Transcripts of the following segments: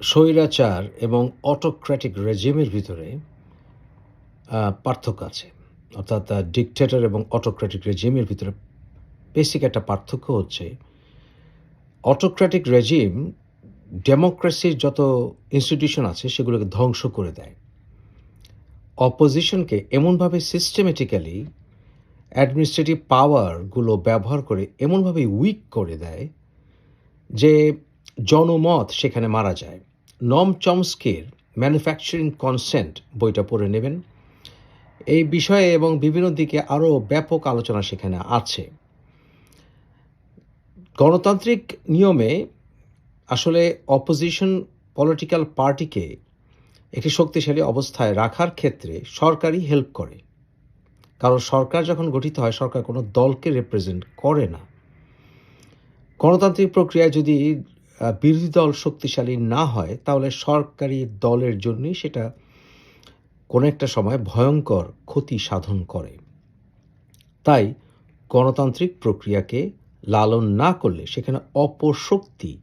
স্বৈরাচার এবং অটোক্র্যাটিক রেজিমের ভিতরে পার্থক্য আছে। অর্থাৎ ডিকটেটর এবং অটোক্র্যাটিক রেজিমের ভিতরে বেসিক একটা পার্থক্য হচ্ছে অটোক্র্যাটিক রেজিম ডেমোক্রেসির যত ইনস্টিটিউশন আছে, সেগুলোকে ধ্বংস করে দেয়। অপোজিশনকে এমনভাবে সিস্টেমেটিক্যালি অ্যাডমিনিস্ট্রেটিভ পাওয়ারগুলো ব্যবহার করে এমনভাবে উইক করে দেয় যে জনমত সেখানে মারা যায়। নম চমস্কের ম্যানুফ্যাকচারিং কনসেন্ট বইটা পড়ে নেবেন। এই বিষয়ে এবং বিভিন্ন দিকে আরও ব্যাপক আলোচনা সেখানে আছে। গণতান্ত্রিক নিয়মে আসলে অপোজিশন পলিটিক্যাল পার্টিকে একটি শক্তিশালী অবস্থায় রাখার ক্ষেত্রে সরকারই হেল্প করে। কারণ সরকার যখন গঠিত হয়, সরকার কোনো দলকে রিপ্রেজেন্ট করে না। গণতান্ত্রিক প্রক্রিয়ায় যদি বিরোধী দল শক্তিশালী না হয়, তাহলে সরকারি দলের জন্যই সেটা কোনো একটা সময় ভয়ঙ্কর ক্ষতি সাধন করে। তাই গণতান্ত্রিক প্রক্রিয়াকে লালন না করলে সেখানে অপশক্তি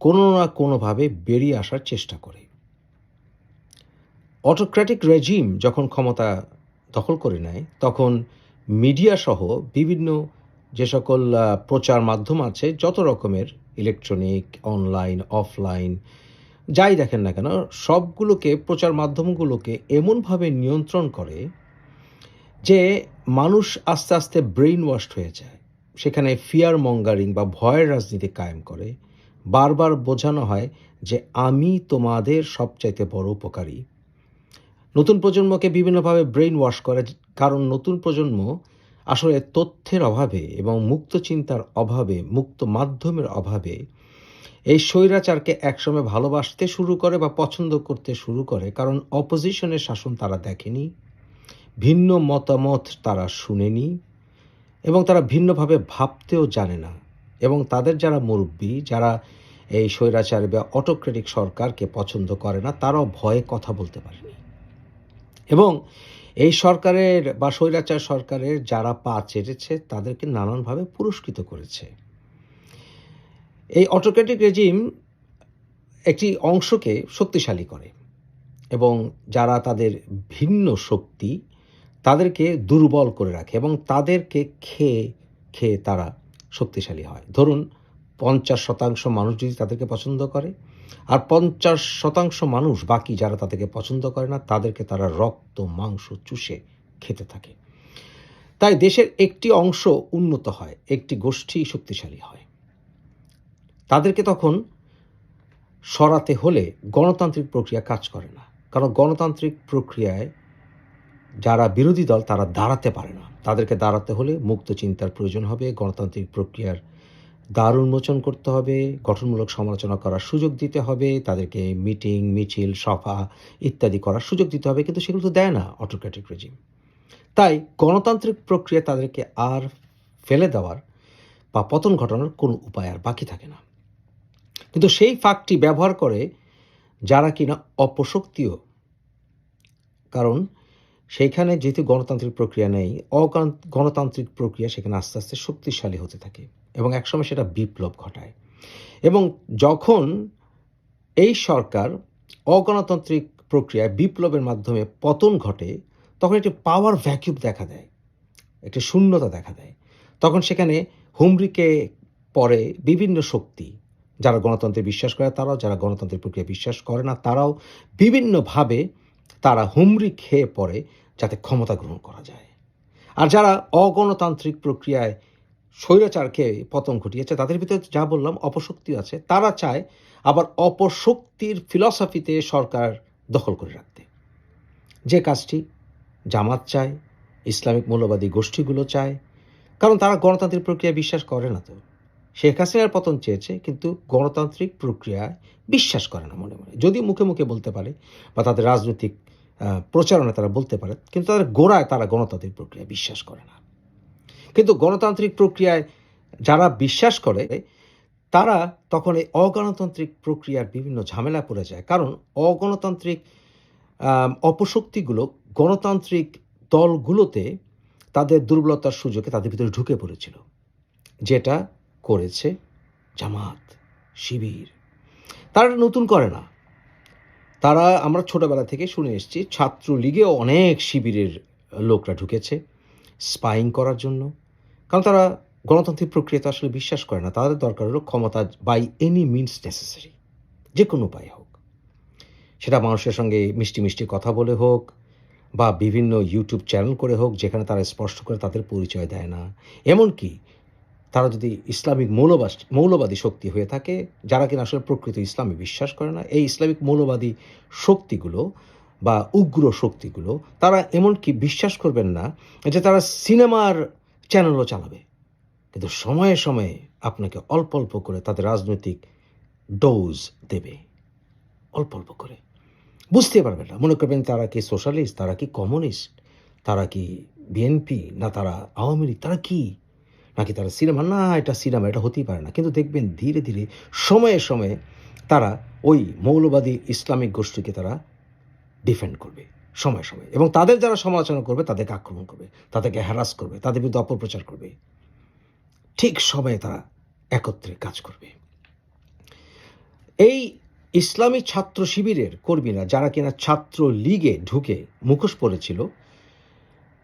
কোনো না কোনোভাবে বেরিয়ে আসার চেষ্টা করে। অটোক্র্যাটিক রেজিম যখন ক্ষমতা দখল করে নেয়, তখন মিডিয়া সহ বিভিন্ন যে সকল প্রচার মাধ্যম আছে, যত রকমের ইলেকট্রনিক অনলাইন অফলাইন যাই দেখেন না কেন, সবগুলোকে, প্রচার মাধ্যমগুলোকে এমনভাবে নিয়ন্ত্রণ করে যে মানুষ আস্তে আস্তে ব্রেইন ওয়াশড হয়ে যায়। সেখানে ফিয়ার মঙ্গারিং বা ভয়ের রাজনীতি কায়েম করে। বারবার বোঝানো হয় যে আমি তোমাদের সবচাইতে বড় উপকারী। নতুন প্রজন্মকে বিভিন্নভাবে ব্রেইন ওয়াশ করে, কারণ নতুন প্রজন্ম আসলে তথ্যের অভাবে এবং মুক্ত চিন্তার অভাবে, মুক্ত মাধ্যমের অভাবে এই স্বৈরাচারকে একসময় ভালোবাসতে শুরু করে বা পছন্দ করতে শুরু করে, কারণ অপোজিশনের শাসন তারা দেখেনি, ভিন্ন মতামত তারা শুনেনি এবং তারা ভিন্নভাবে ভাবতেও জানে না। এবং তাদের যারা মুরব্বী, যারা এই স্বৈরাচার বা অটোক্রেটিক সরকারকে পছন্দ করে না, তারাও ভয়ে কথা বলতে পারেনি। এবং এই সরকারের বা স্বৈরাচার সরকারের যারা পা চেটেছে তাদেরকে নানানভাবে পুরস্কৃত করেছে। এই অটোক্রেটিক রেজিম একটি অংশকে শক্তিশালী করে এবং যারা তাদের ভিন্ন শক্তি, তাদেরকে দুর্বল করে রাখে এবং তাদেরকে খেয়ে খেয়ে তারা শক্তিশালী হয়। ধরুন, পঞ্চাশ শতাংশ মানুষ যদি তাদেরকে পছন্দ করে আর পঞ্চাশ শতাংশ মানুষ বাকি যারা তাদেরকে পছন্দ করে না, তাদেরকে তারা রক্ত, মাংস, চুষে খেতে থাকে। তাই দেশের একটি অংশ উন্নত হয়, একটি গোষ্ঠী শক্তিশালী হয়। তাদেরকে তখন সরাতে হলে গণতান্ত্রিক প্রক্রিয়া কাজ করে না। কারণ গণতান্ত্রিক প্রক্রিয়ায় যারা বিরোধী দল, তারা দাঁড়াতে পারে না। তাদেরকে দাঁড়াতে হলে মুক্ত চিন্তার প্রয়োজন হবে, গণতান্ত্রিক প্রক্রিয়ার দ্বার উন্মোচন করতে হবে, গঠনমূলক সমালোচনা করার সুযোগ দিতে হবে, তাদেরকে মিটিং, মিছিল, সভা ইত্যাদি করার সুযোগ দিতে হবে, কিন্তু সেগুলো তো দেয় না অটোক্রেটিক রেজিম তাই গণতান্ত্রিক প্রক্রিয়া তাদেরকে আর ফেলে দেওয়ার বা পতন ঘটানোর কোনো উপায় আর বাকি থাকে না। কিন্তু সেই ফাঁকটি ব্যবহার করে যারা কিনা অপশক্তিও, কারণ সেইখানে যেহেতু গণতান্ত্রিক প্রক্রিয়া নেই অগণ- গণতান্ত্রিক প্রক্রিয়া সেখানে আস্তে আস্তে শক্তিশালী হতে থাকে। এবং একসময় সেটা বিপ্লব ঘটায়। এবং যখন এই সরকার অগণতান্ত্রিক প্রক্রিয়ায় বিপ্লবের মাধ্যমে পতন ঘটে, তখন একটি পাওয়ার ভ্যাকিউম দেখা দেয়, একটি শূন্যতা দেখা দেয়। তখন সেখানে হুমরিকে পরে বিভিন্ন শক্তি, যারা গণতন্ত্রে বিশ্বাস করে তারাও, যারা গণতন্ত্রের প্রক্রিয়া বিশ্বাস করে না তারাও বিভিন্নভাবে তারা হুমরি খেয়ে পড়ে যাতে ক্ষমতা গ্রহণ করা যায়। আর যারা অগণতান্ত্রিক প্রক্রিয়ায় স্বৈরাচারকে পতন ঘটিয়েছে তাদের ভিতরে যা বললাম অপশক্তি আছে। তারা চায় আবার অপশক্তির ফিলসফিতে সরকার দখল করে রাখতে। যে কাজটি জামাত চায় ইসলামিক মৌলবাদী গোষ্ঠীগুলো চায় কারণ তারা গণতান্ত্রিক প্রক্রিয়ায় বিশ্বাস করে না তো। শেখ হাসিনার পতন চেয়েছে কিন্তু গণতান্ত্রিক প্রক্রিয়ায় বিশ্বাস করে না মনে মনে। যদিও মুখে মুখে বলতে পারে বা তাদের রাজনৈতিক আহ, প্রচারণায় তারা বলতে পারে কিন্তু তাদের গোড়ায় তারা গণতান্ত্রিক প্রক্রিয়া বিশ্বাস করে না। কিন্তু গণতান্ত্রিক প্রক্রিয়ায় যারা বিশ্বাস করে, তারা তখন এই অগণতান্ত্রিক প্রক্রিয়ার বিভিন্ন ঝামেলা পড়ে যায়। কারণ অগণতান্ত্রিক অপশক্তিগুলো গণতান্ত্রিক দলগুলোতে তাদের দুর্বলতার সুযোগে তাদের ভিতরে ঢুকে পড়েছিল। যেটা করেছে জামাত, শিবির। তারা নতুন করে না। তারা, আমরা ছোটবেলা থেকে শুনে এসেছি ছাত্রলীগেও অনেক শিবিরের লোকরা ঢুকেছে। স্পাইং করার জন্য। কারণ তারা গণতান্ত্রিক প্রক্রিয়াতে আসলে বিশ্বাস করে না। তাদের দরকার হলো ক্ষমতা বাই এনি মিনস নেসেসারি যে কোনো উপায় হোক। সেটা মানুষের সঙ্গে মিষ্টি মিষ্টি কথা বলে হোক বা বিভিন্ন ইউটিউব চ্যানেল করে হোক, যেখানে তারা স্পষ্ট করে তাদের পরিচয় দেয় না। এমনকি তারা যদি ইসলামিক মৌলবাদ মৌলবাদী শক্তি হয়ে থাকে, যারা কিনা আসলে প্রকৃত ইসলামে বিশ্বাস করে না, এই ইসলামিক মৌলবাদী শক্তিগুলো বা উগ্র শক্তিগুলো, তারা এমনকি বিশ্বাস করবেন না যে তারা সিনেমার চ্যানেলও চালাবে। কিন্তু সময়ে সময়ে আপনাকে অল্প অল্প করে তাদের রাজনৈতিক ডোজ দেবে। অল্প অল্প করে। বুঝতে পারবেন না। মনে করবেন তারা কি সোশ্যালিস্ট, তারা কি কমিউনিস্ট, তারা কি বিএনপি না তারা আওয়ামী লীগ, তারা কি? নাকি তারা সিনেমা? না, এটা সিনেমা, এটা হতেই পারে না। কিন্তু দেখবেন ধীরে ধীরে সময়ে সময়ে তারা ওই মৌলবাদী ইসলামিক গোষ্ঠীকে তারা ডিফেন্ড করবে, সময় সময়। এবং তাদের যারা সমালোচনা করবে, তাদেরকে আক্রমণ করবে, তাদেরকে হ্যারাস করবে, তাদের বিরুদ্ধে অপপ্রচার করবে। ঠিক সময়ে তারা একত্রে কাজ করবে। এই ইসলামী ছাত্র শিবিরের কর্মীরা, যারা কিনা ছাত্র লীগে ঢুকে মুখোশ পড়েছিল,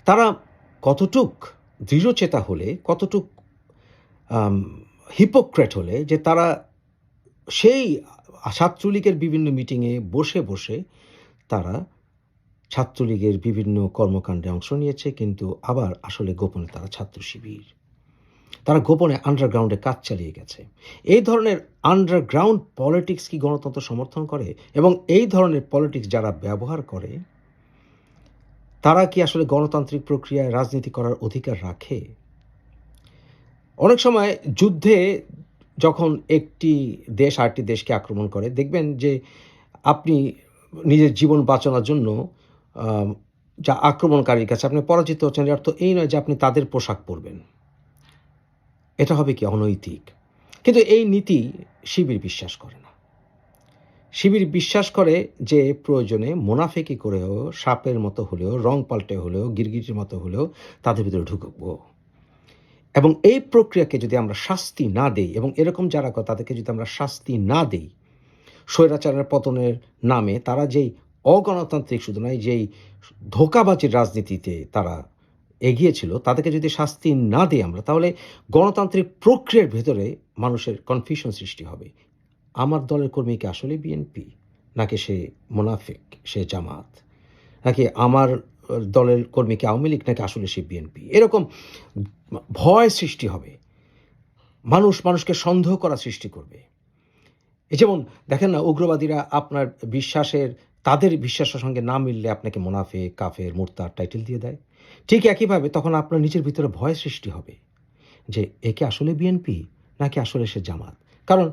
তারা কতটুক দৃঢ়চেতা হলে, কতটুক হিপোক্রেট হলে, যে তারা সেই ছাত্রলীগের বিভিন্ন মিটিংয়ে বসে বসে তারা ছাত্রলীগের বিভিন্ন কর্মকাণ্ডে অংশ নিয়েছে, কিন্তু আবার আসলে গোপনে তারা ছাত্র শিবির। তারা গোপনে আন্ডারগ্রাউন্ডে কাজ চালিয়ে গেছে। এই ধরনের আন্ডারগ্রাউন্ড পলিটিক্স কি গণতন্ত্র সমর্থন করে? এবং এই ধরনের পলিটিক্স যারা ব্যবহার করে, তারা কি আসলে গণতান্ত্রিক প্রক্রিয়ায় রাজনীতি করার অধিকার রাখে? অনেক সময় যুদ্ধে যখন একটি দেশ আরেকটি দেশকে আক্রমণ করে, দেখবেন যে আপনি নিজের জীবন বাঁচানোর জন্য যা আক্রমণকারীর কাছে আপনি পরাজিত হচ্ছেন, এর অর্থ এই নয় যে আপনি তাদের পোশাক পরবেন। এটা হবে কি? অনৈতিক। কিন্তু এই নীতি শিবির বিশ্বাস করে না। শিবির বিশ্বাস করে যে প্রয়োজনে মোনাফেকি করেও, সাপের মতো হলেও, রং পাল্টে হলেও, গিরগিটির মতো হলেও তাদের ভিতরে ঢুকবো। এবং এই প্রক্রিয়াকে যদি আমরা শাস্তি না দেই, এবং এরকম যারা তাদেরকে যদি আমরা শাস্তি না দেই স্বৈরাচারের পতনের নামে তারা যেই অগণতান্ত্রিক শুধু নয়, যেই ধোকাবাজির রাজনীতিতে তারা এগিয়েছিল, তাদেরকে যদি শাস্তি না দিই আমরা, তাহলে গণতান্ত্রিক প্রক্রিয়ার ভেতরে মানুষের কনফিউশন সৃষ্টি হবে। আমার দলের কর্মী কি আসলে বিএনপি নাকি সে মোনাফিক, সে জামাত? নাকি আমার দলের কর্মী কি আওয়ামী লীগ, নাকি আসলে সে বিএনপি এরকম ভয় সৃষ্টি হবে। মানুষ মানুষকে সন্দেহ করা সৃষ্টি করবে। যেমন দেখেন না, উগ্রবাদীরা আপনার বিশ্বাসের, তাদের বিশ্বাসের সঙ্গে না মিললে আপনাকে মোনাফে, কাফের মুর্তার টাইটেল দিয়ে দেয়। ঠিক একইভাবে তখন আপনার নিজের ভিতরে ভয় সৃষ্টি হবে যে একে আসলে বিএনপি নাকি আসলে সে জামাত? কারণ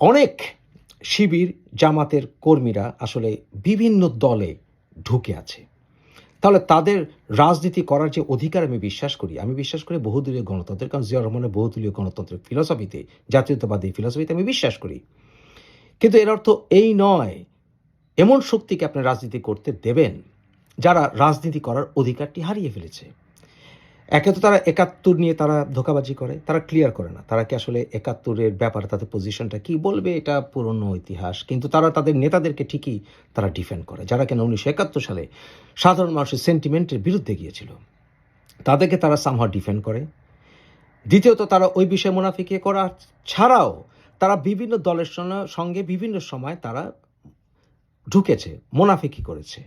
অনেক শিবির জামাতের কর্মীরা আসলে বিভিন্ন দলে ঢুকে আছে। তাহলে তাদের রাজনীতি করার যে অধিকার আমি বিশ্বাস করি, আমি বিশ্বাস করি বহুদলীয় গণতন্ত্রের, কারণ জিয়া রহমানের বহুদলীয় গণতন্ত্রের ফিলসফিতে জাতীয়তাবাদী ফিলসফিতে আমি বিশ্বাস করি। কিন্তু এর অর্থ এই নয়, এমন শক্তিকে আপনি রাজনীতি করতে দেবেন, যারা রাজনীতি করার অধিকারটি হারিয়ে ফেলেছে। একে তো তারা একাত্তর নিয়ে তারা ধোকাবাজি করে, তারা ক্লিয়ার করে না। তারা কি আসলে একাত্তরের ব্যাপারে তাদের পজিশনটা কি বলবে? এটা পুরনো ইতিহাস। কিন্তু তারা তাদের নেতাদেরকে ঠিকই তারা ডিফেন্ড করে। যারা কেন উনিশশো একাত্তর সালে সাধারণ মানুষের সেন্টিমেন্টের বিরুদ্ধে গিয়েছিল, তাদেরকে তারা সামহার ডিফেন্ড করে। দ্বিতীয়ত, তারা ওই বিষয়ে মুনাফিকে করা ছাড়াও তারা বিভিন্ন দলের সঙ্গে বিভিন্ন সময় তারা ঢুকেছে, মুনাফিকি করেছে।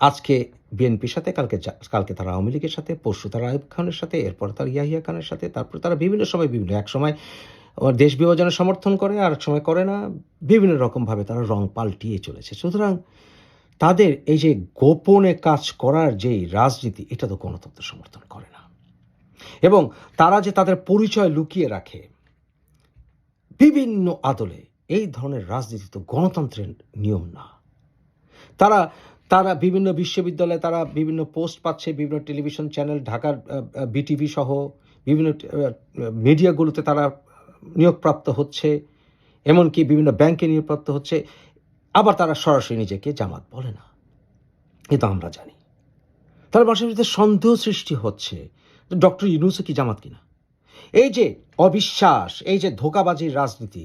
আজকে বিএনপির সাথে, কালকে কালকে তারা আওয়ামী লীগের সাথে, পরশু তারা আয়ুব খানের সাথে, এরপর তারা ইয়াহিয়া খানের সাথে, তারপর তারা বিভিন্ন সময় বিভিন্ন, এক সময় দেশ বিভাজনের সমর্থন করে, আর এক সময় করে না, বিভিন্ন রকমভাবে তারা রং পাল্টিয়ে চলেছে। সুতরাং তাদের এই যে গোপনে কাজ করার যেই রাজনীতি, এটা তো গণতন্ত্র সমর্থন করে না। এবং তারা যে তাদের পরিচয় লুকিয়ে রাখে, বিভিন্ন আদলে, এই ধরনের রাজনীতি তো গণতন্ত্রের নিয়ম না। তারা তারা বিভিন্ন বিশ্ববিদ্যালয়ে তারা বিভিন্ন পোস্ট পাচ্ছে, বিভিন্ন টেলিভিশন চ্যানেল, ঢাকার বিটিভি সহ বিভিন্ন মিডিয়াগুলোতে তারা নিয়োগপ্রাপ্ত হচ্ছে, এমনকি বিভিন্ন ব্যাংকে নিয়োগপ্রাপ্ত হচ্ছে। আবার তারা সরাসরি নিজেকে জামাত বলে না। কিন্তু আমরা জানি। তার ভিতরে সন্দেহ সৃষ্টি হচ্ছে ডক্টর ইউনুসও কি জামাত কিনা? এই যে অবিশ্বাস, এই যে ধোকাবাজির রাজনীতি,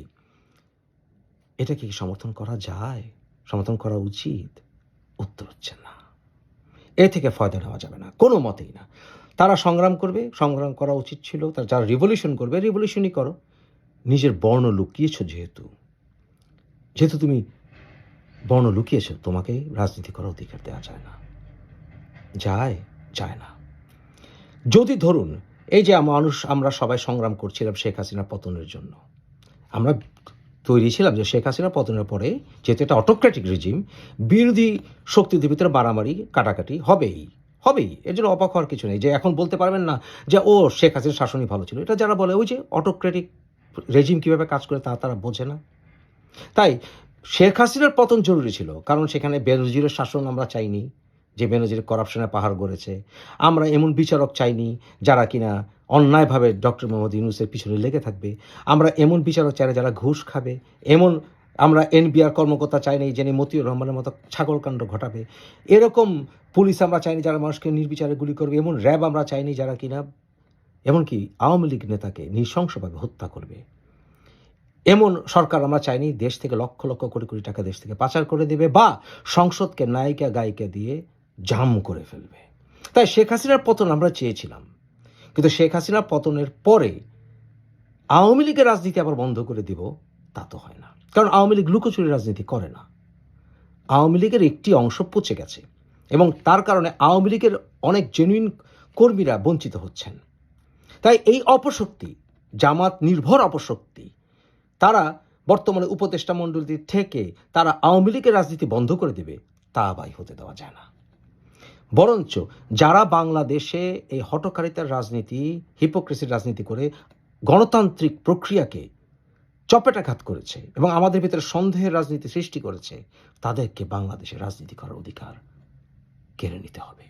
এটা কি সমর্থন করা যায়? সমর্থন করা উচিত? উত্তর হচ্ছে না। এ থেকে ফয়দা নেওয়া যাবে না, কোনো মতেই না। তারা সংগ্রাম করবে, সংগ্রাম করা উচিত ছিল, তারা যারা রিভলিউশন করবে রিভলিউশনই করো। নিজের বর্ণ লুকিয়েছো যেহেতু। যেহেতু তুমি বর্ণ লুকিয়েছো, তোমাকে রাজনীতি করার অধিকার দেওয়া যায় না। যায় যায় না। যদি ধরুন, এই যে মানুষ, আমরা সবাই সংগ্রাম করছিলাম শেখ হাসিনা পতনের জন্য, আমরা তৈরি ছিলাম যে শেখ হাসিনা পতনের পরে যেহেতু এটা অটোক্রেটিক রেজিম বিরোধী শক্তিদের ভিতরে মারামারি, কাটাকাটি হবেই হবেই। এর জন্য অবাক হওয়ার কিছু নেই যে এখন বলতে পারবেন না যে, ও, শেখ হাসিনার শাসনই ভালো ছিল। এটা যারা বলে, ওই যে অটোক্রেটিক রেজিম কীভাবে কাজ করে তা তারা বোঝে না। তাই শেখ হাসিনার পতন জরুরি ছিল, কারণ সেখানে বেনজিরের শাসন আমরা চাইনি, যে বেনজির করাপশনের পাহাড় গড়েছে। আমরা এমন বিচারক চাইনি যারা কিনা অন্যায়ভাবে ডক্টর মোহাম্মদ ইউনুসের পিছনে লেগে থাকবে। আমরা এমন বিচারক চাই যারা ঘুষ খাবে। এমন আমরা এনবিআর কর্মকর্তা চাই নাই যিনি মতিউর রহমানের মতো ছাগলকাণ্ড ঘটাবে। এরকম পুলিশ আমরা চাইনি যারা মানুষকে নির্বিচারে গুলি করবে। এমন র্যাব আমরা চাইনি যারা কিনা এমনকি আওয়ামী লীগ নেতাকে নৃশংসভাবে হত্যা করবে। এমন সরকার আমরা চাইনি দেশ থেকে লক্ষ লক্ষ কোটি কোটি টাকা দেশ থেকে পাচার করে দেবে বা সংসদকে, নায়িকা, গায়িকা দিয়ে জাম করে ফেলবে। তাই শেখ হাসিনার পতন আমরা চেয়েছিলাম। কিন্তু শেখ হাসিনার পতনের পরে আওয়ামী লীগের রাজনীতি আবার বন্ধ করে দিব, তা তো হয় না। কারণ আওয়ামী লীগ লুকোচুরি রাজনীতি করে না। আওয়ামী লীগের একটি অংশ পচে গেছে এবং তার কারণে আওয়ামী লীগের অনেক জেনুইন কর্মীরা বঞ্চিত হচ্ছেন। তাই এই অপশক্তি, জামাত নির্ভর অপশক্তি, তারা বর্তমানে উপদেষ্টা মণ্ডলী থেকে তারা আওয়ামী লীগের রাজনীতি বন্ধ করে দেবে, তা বাই হতে দেওয়া যায় না। বরঞ্চ যারা বাংলাদেশে এই হটকারিতার রাজনীতি হিপোক্রেসির রাজনীতি করে গণতান্ত্রিক প্রক্রিয়াকে চপেটাঘাত করেছে এবং আমাদের ভিতরে সন্দেহের রাজনীতি সৃষ্টি করেছে, তাদেরকে বাংলাদেশে রাজনীতি করার অধিকার কেড়ে নিতে হবে।